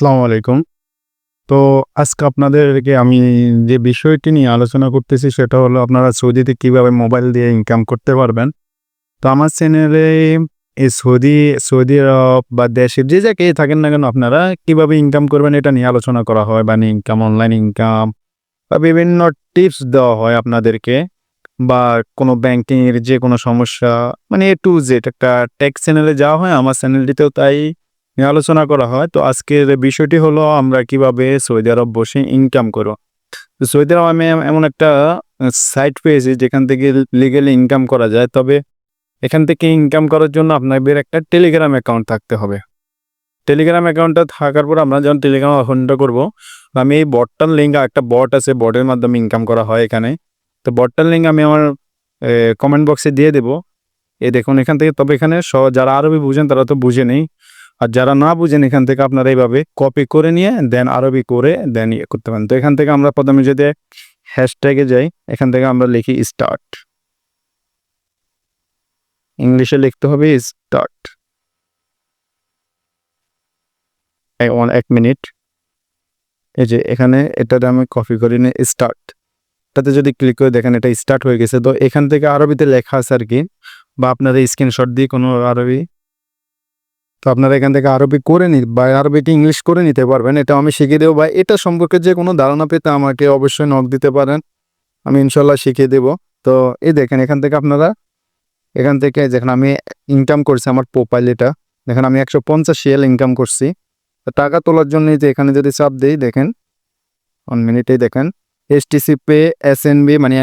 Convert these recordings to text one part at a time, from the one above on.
আসসালামু আলাইকুম। তো আজকে আপনাদেরকে আমি যে বিষয়টি নিয়ে আলোচনা করতেছি সেটা হলো আপনারা সৌদিতে কীভাবে মোবাইল দিয়ে ইনকাম করতে পারবেন। তো আমার চ্যানেলে এই সৌদি সৌদি আরব বা দেশের যে জায়গায় থাকেন না কেন আপনারা কীভাবে ইনকাম করবেন এটা নিয়ে আলোচনা করা হয় মানে ইনকাম অনলাইন ইনকাম বা বিভিন্ন টিপস দেওয়া হয় আপনাদেরকে বা কোনো ব্যাংকিংয়ের যে কোনো সমস্যা মানে এ টু জেড একটা টেক চ্যানেলে যাওয়া হয়। আমার চ্যানেলটিতেও তাই। নিয়ে আলোচনা করা হয়। তো আজকের বিষয়টি হলো আমরা কীভাবে সৌদি আরব বসে ইনকাম করব। সৌদি আরব আমি এমন একটা সাইট পেয়েছি যেখান থেকে লিগেলি ইনকাম করা যায়। তবে এখান থেকে ইনকাম করার জন্য আপনাদের একটা টেলিগ্রাম অ্যাকাউন্ট থাকতে হবে। টেলিগ্রাম অ্যাকাউন্টটা থাকার পর আমরা যখন টেলিগ্রাম অ্যাকাউন্টটা করব, আমি এই বটটার লিঙ্ক একটা বট আছে বটের মাধ্যমে ইনকাম করা হয় এখানে। তো বটটার লিঙ্ক আমি আমার কমেন্ট বক্সে দিয়ে দেবো। এ দেখুন এখান থেকে, তবে এখানে যারা আরবি বুঝেন তারা তো বুঝে নেই। আর যারা না বুঝেন এখান থেকে আপনারা এইভাবে কপি করে নিয়ে দেন আরবি করে দেন ইয়ে করতে পারেন। তো এখান থেকে আমরা প্রথমে যদি হ্যাশট্যাগে যাই, এখান থেকে আমরা লিখি স্টার্ট ইংলিশে লিখতে হবে স্টার্ট এক মিনিট এই যে এখানে এটাতে আমি কপি করে নিয়ে স্টার্ট এটাতে যদি ক্লিক করে দেখেন এটা স্টার্ট হয়ে গেছে। তো এখান থেকে আরবিতে লেখা আছে আর কি, বা আপনারা স্ক্রিনশট দিয়ে কোনো আরবি তো আপনারা এখান থেকে আরবি করে নি বা আরবিকে ইংলিশ করে নিতে পারবেন। এটা আমি শিখিয়ে দেবো। বা এটা সম্পর্কে যে কোনো ধারণা পেতে আমাকে অবশ্যই নক দিতে পারেন। আমি ইনশাল্লাহ শিখিয়ে দেব। তো এই দেখেন, এখান থেকে আপনারা এখান থেকে যেখানে আমি ইনকাম করছি আমার প্রোফাইল এটা। দেখেন, আমি একশো পঞ্চাশ শিয়াল ইনকাম করছি। টাকা তোলার জন্য যে এখানে যদি চাপ দিই, দেখেন ওয়ান মিনিটেই দেখেন এসটিসি পে এস বি মানে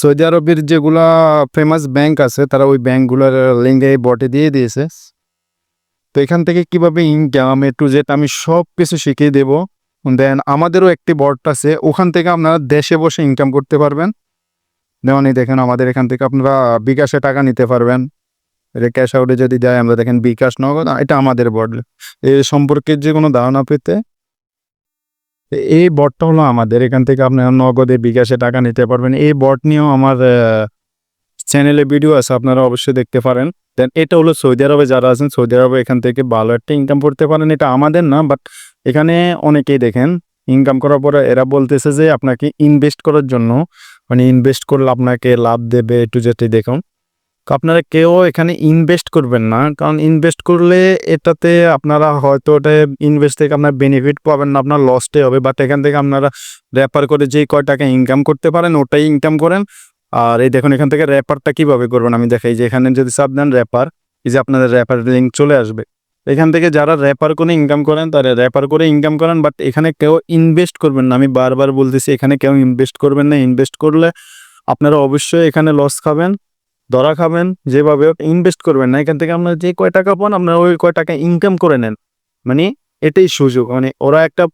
সৌদি আরবের যেগুলা ফেমাস ব্যাংক আছে, তারা ওই ব্যাংকগুলোর লিঙ্কে বটে দিয়ে দিয়েছে। তো এখান থেকে কীভাবে ইনকাম এ টু জেড আমি সব কিছু শিখিয়ে দেব। দেন আমাদেরও একটি বট আছে, ওখান থেকে আপনারা দেশে বসে ইনকাম করতে পারবেন। যেমন দেখেন, আমাদের এখান থেকে আপনারা বিকাশে টাকা নিতে পারবেন। এটা ক্যাশ আউটে যদি যায় আমরা দেখেন বিকাশ নগদ এটা আমাদের বট এ সম্পর্কে যে কোনো ধারণা পেতে এই বটটা হলো আমাদের। এখান থেকে আপনারা নগদে বিকাশে টাকা নিতে পারবেন। এই বট নিয়েও আমার চ্যানেলে ভিডিও আছে, আপনারা অবশ্যই দেখতে পারেন। দেন এটা হলো সৌদি আরবে যারা আছেন, সৌদি আরবে এখান থেকে ভালো একটা ইনকাম করতে পারেন। এটা আমাদের না বাট এখানে অনেকেই দেখেন ইনকাম করার পরে এরা বলতেছে যে আপনাকে ইনভেস্ট করার জন্য মানে ইনভেস্ট করলে আপনাকে লাভ দেবে একটু যেতে দেখুন। আপনারা কেউ এখানে ইনভেস্ট করবেন না, কারণ ইনভেস্ট করলে এটাতে আপনারা হয়তো ওটা ইনভেস্ট থেকে আপনার বেনিফিট পাবেন না, আপনার লসটাই হবে। বাট এখান থেকে আপনারা রেফার করে যেই কয় টাকা ইনকাম করতে পারেন, ওটাই ইনকাম করেন। আর এই দেখুন, এখান থেকে র্যাপারটা কীভাবে করবেন আমি দেখাই যে এখানে যদি চাপ দেন র্যাপার এই যে আপনাদের র্যাপার লিঙ্ক চলে আসবে। এখান থেকে যারা র্যাপার করে ইনকাম করেন, তারা র্যাপার করে ইনকাম করেন বাট এখানে কেউ ইনভেস্ট করবেন না। আমি বারবার বলতেছি, এখানে কেউ ইনভেস্ট করবেন না। ইনভেস্ট করলে আপনারা অবশ্যই এখানে লস খাবেন, ধরা খাবেন, যেভাবে ইনভেস্ট করবেন না। এখান থেকে আপনারা যে কয় টাকা পান, আপনারা ওই কয় টাকা ইনকাম করে নেন। মানে এটাই সুযোগ। মানে ওরা একটা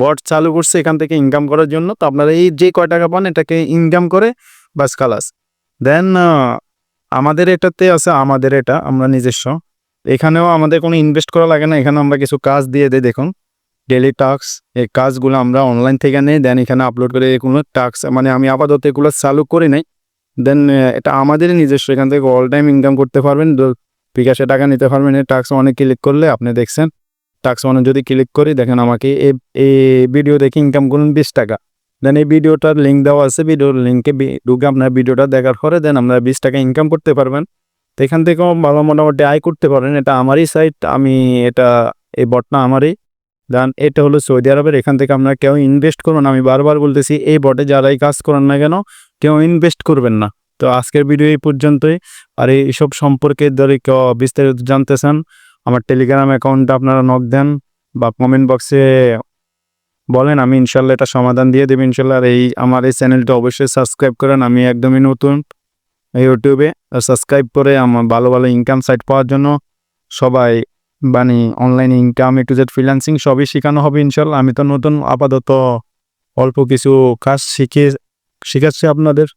বট চালু করছে এখান থেকে ইনকাম করার জন্য। তো আপনারা এই যে কয় টাকা পান, এটাকে ইনকাম করে বাস খালাস দেন আমাদের এটাতে আছে, আমাদের এটা, আমরা নিজস্ব। এখানেও আমাদের কোনো ইনভেস্ট করা লাগে না, এখানে আমরা কিছু কাজ দিয়ে দিই, দেখুন। ডেলি টাস্ক এই কাজগুলো আমরা অনলাইন থেকে নেই দেন এখানে আপলোড করে কোনো টাস্ক মানে আমি আপাতত এগুলো চালু করি নাই। দেন এটা আমাদেরই নিজস্ব, এখান থেকে অল টাইম ইনকাম করতে পারবেন বিকাশে টাকা নিতে পারবেন। এই টাস্ক অনেক ক্লিক করলে আপনি দেখছেন টাস্ক অনেক যদি ক্লিক করি, দেখেন আমাকে এই ভিডিও দেখে ইনকাম করুন বিশ টাকা। দেন এই ভিডিওটার লিঙ্ক দেওয়া আছে ভিডিওর লিঙ্কে ঢুকে আপনার ভিডিওটা দেখার পরে দেন আপনারা বিশ টাকা ইনকাম করতে পারবেন। তো এখান থেকেও ভালো মোটামুটি আয় করতে পারেন, এটা আমারই সাইট আমি এটা, এই বটটা আমারই। দেন এটা হলো সৌদি আরবের এখান থেকে আপনারা কেউ ইনভেস্ট করুন আমি বারবার বলতেছি, এই বটে যারাই কাজ করেন না কেন, কেউ ইনভেস্ট করবেন না। তো আজকের ভিডিও এই পর্যন্তই, আর এইসব সম্পর্কে ধরে কেউ বিস্তারিত জানতে চান, আমার টেলিগ্রাম অ্যাকাউন্টে আপনারা নক দেন, বা কমেন্ট বক্সে বলেন, আমি ইনশাল্লাহ এটা সমাধান দিয়ে দেবো ইনশাল্লাহ। আর এই, আমার এই চ্যানেলটা অবশ্যই সাবস্ক্রাইব করেন। আমি একদমই নতুন ইউটিউবে। সাবস্ক্রাইব করে আমার ভালো ভালো ইনকাম সাইট পাওয়ার জন্য সবাই মানে অনলাইন ইনকাম একটু জেড ফ্রিল্যান্সিং সবই শেখানো হবে ইনশাল্লাহ। আমি তো নতুন আপাতত অল্প কিছু কাজ শিখে, শিখাচ্ছি আপনাদের।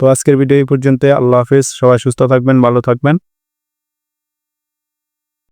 তো আজকের ভিডিও এই পর্যন্ত আল্লাহ হাফিজ। সবাই সুস্থ থাকবেন, ভালো থাকবেন।